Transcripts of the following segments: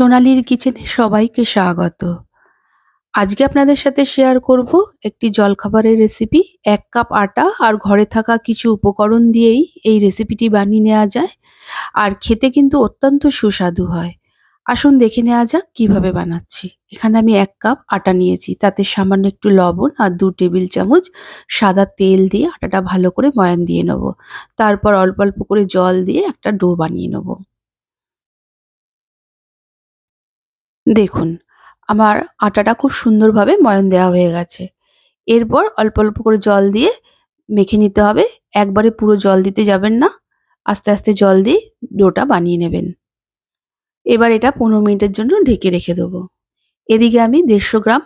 সোনালীর কিচেনে সবাইকে স্বাগত। আজকে আপনাদের সাথে শেয়ার করব একটি জলখাবারের রেসিপি এক কাপ আটা আর ঘরে থাকা কিছু উপকরণ দিয়েই এই রেসিপিটি বানিয়ে নেওয়া যায়। আর খেতে কিন্তু অত্যন্ত সুস্বাদু হয়। আসুন দেখে নেওয়া যাক কীভাবে বানাচ্ছি। এখানে আমি এক কাপ আটা নিয়েছি। তাতে সামান্য একটু লবণ আর দু টেবিল চামচ সাদা তেল দিয়ে আটাটা ভালো করে ময়ান দিয়ে নেব। তারপর অল্প অল্প করে জল দিয়ে একটা ডো বানিয়ে নেব। দেখুন, আমার আটাটা খুব সুন্দরভাবে ময়ান দেওয়া হয়ে গেছে। এরপর অল্প অল্প করে জল দিয়ে মেখে নিতে হবে। একবারে পুরো জল দিতে যাবেন না। আস্তে আস্তে জল দিয়ে ডোটা বানিয়ে নেবেন। এবার এটা পনেরো মিনিটের জন্য ঢেকে রেখে দেবো। এদিকে আমি দেড়শো গ্রাম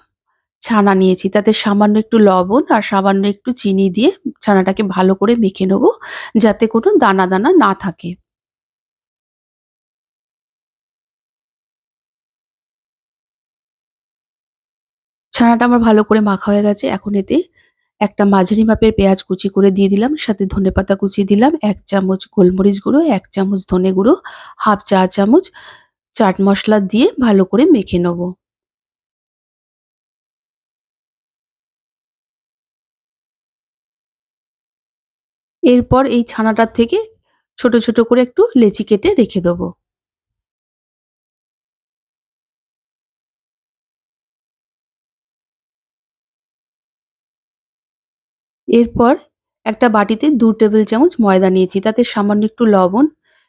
ছানা নিয়েছি। তাতে সামান্য একটু লবণ আর সামান্য একটু চিনি দিয়ে ছানাটাকে ভালো করে মেখে নেব। যাতে কোনো দানা দানা না থাকে। ছানাটা আমার ভালো করে মাখা হয়ে গেছে। এখন এতে একটা মাঝারি মাপের পেঁয়াজ কুচি করে দিয়ে দিলাম, সাথে ধনে পাতা কুচি দিলাম, এক চামচ গোলমরিচ গুঁড়ো, এক চামচ ধনে গুঁড়ো, হাফ চা চামচ, চাট মশলা দিয়ে ভালো করে মেখে নেব। এরপর এই ছানাটার থেকে ছোট ছোট করে একটু লেচি কেটে রেখে দেবো। এরপর একটা বাটিতে দু টেবিল চামচ ময়দা নিয়েছি। তাতে সামান্য একটু লবণ,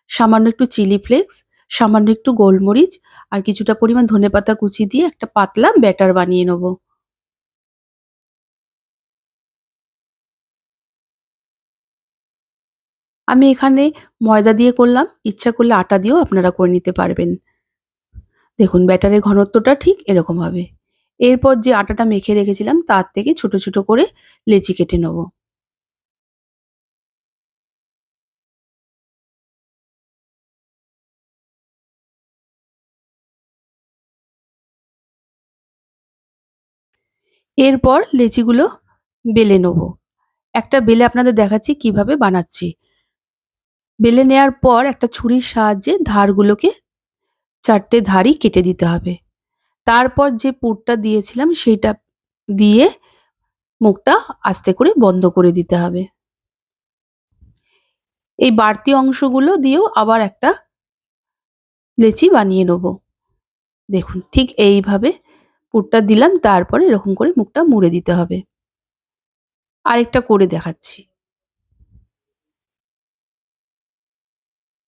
সামান্য একটু চিলি ফ্লেক্স, সামান্য একটু গোলমরিচ আর কিছুটা পরিমাণ ধনেপাতা কুচি দিয়ে একটা পাতলা ব্যাটার বানিয়ে নেব। আমি এখানে ময়দা দিয়ে করলাম। ইচ্ছা করলে আটা দিয়েও আপনারা করে নিতে পারবেন। দেখুন, ব্যাটারের ঘনত্বটা ঠিক এরকম হবে। এরপর যে আটাটা মেখে রেখেছিলাম, তার থেকে ছোট ছোট করে লেচি কেটে নেব। এরপর লেচিগুলো বেলে নেব। একটা বেলে আপনাদের দেখাচ্ছি কীভাবে বানাচ্ছি। বেলে নেওয়ার পর একটা ছুরির সাহায্যে ধারগুলোকে চারটে ধারই কেটে দিতে হবে। তারপর যে পুরটা দিয়েছিলাম সেইটা দিয়ে মুখটা আস্তে করে বন্ধ করে দিতে হবে। এই বাড়তি অংশগুলো দিয়েও আবার একটা লেচি বানিয়ে নেব। দেখুন, ঠিক এইভাবে পুরটা দিলাম, তারপরে এরকম করে মুখটা মুড়ে দিতে হবে। আরেকটা করে দেখাচ্ছি।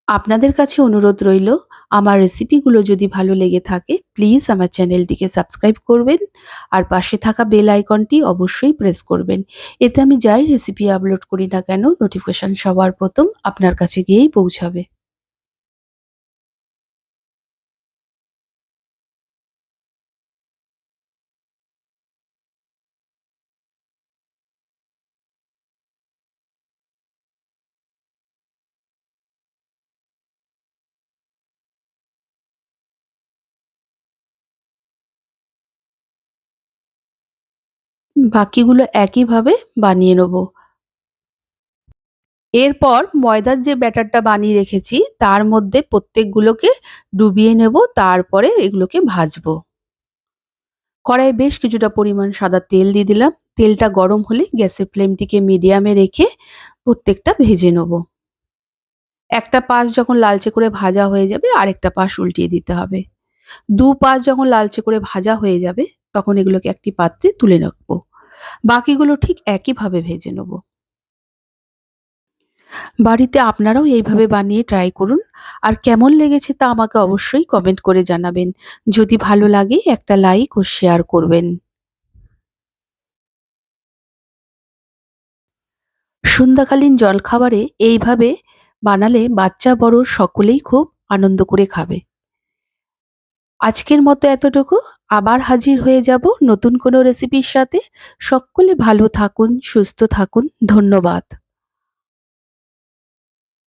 আপনাদের কাছে অনুরোধ রইল, আমার রেসিপিগুলো যদি ভালো লেগে থাকে প্লিজ আমার চ্যানেলটিকে সাবস্ক্রাইব করবেন, আর পাশে থাকা বেল আইকনটি অবশ্যই প্রেস করবেন। এতে আমি যাই রেসিপি আপলোড করি না কেন নোটিফিকেশান সবার প্রথম আপনার কাছে গিয়েই পৌঁছাবে। বাকিগুলো একইভাবে বানিয়ে নেব। এরপর ময়দার যে ব্যাটারটা বানিয়ে রেখেছি, তার মধ্যে প্রত্যেকগুলোকে ডুবিয়ে নেব, তারপরে এগুলোকে ভাজবো। কড়াইয়ে বেশ কিছুটা পরিমাণ সাদা তেল দিয়ে দিলাম। তেলটা গরম হলে গ্যাসের ফ্লেমটিকে মিডিয়ামে রেখে প্রত্যেকটা ভেজে নেব। একটা পাশ যখন লালচে করে ভাজা হয়ে যাবে, আরেকটা পাশ উল্টিয়ে দিতে হবে। দু পাশ যখন লালচে করে ভাজা হয়ে যাবে তখন এগুলোকে একটি পাত্রে তুলে রাখব। বাকিগুলো ঠিক একইভাবে ভেজে নেব। বাড়িতে আপনারাও এইভাবে বানিয়ে ট্রাই করুন। আর কেমন লেগেছে তা আমাকে অবশ্যই কমেন্ট করে জানাবেন। যদি ভালো লাগে একটা লাইক ও শেয়ার করবেন। সন্ধ্যাকালীন জলখাবারে এইভাবে বানালে বাচ্চা বড় সকলেই খুব আনন্দ করে খাবে। আজকের মতো এতটুকু। আবার হাজির হয়ে যাব নতুন কোনো রেসিপির সাথে। সকলে ভালো থাকুন, সুস্থ থাকুন। ধন্যবাদ।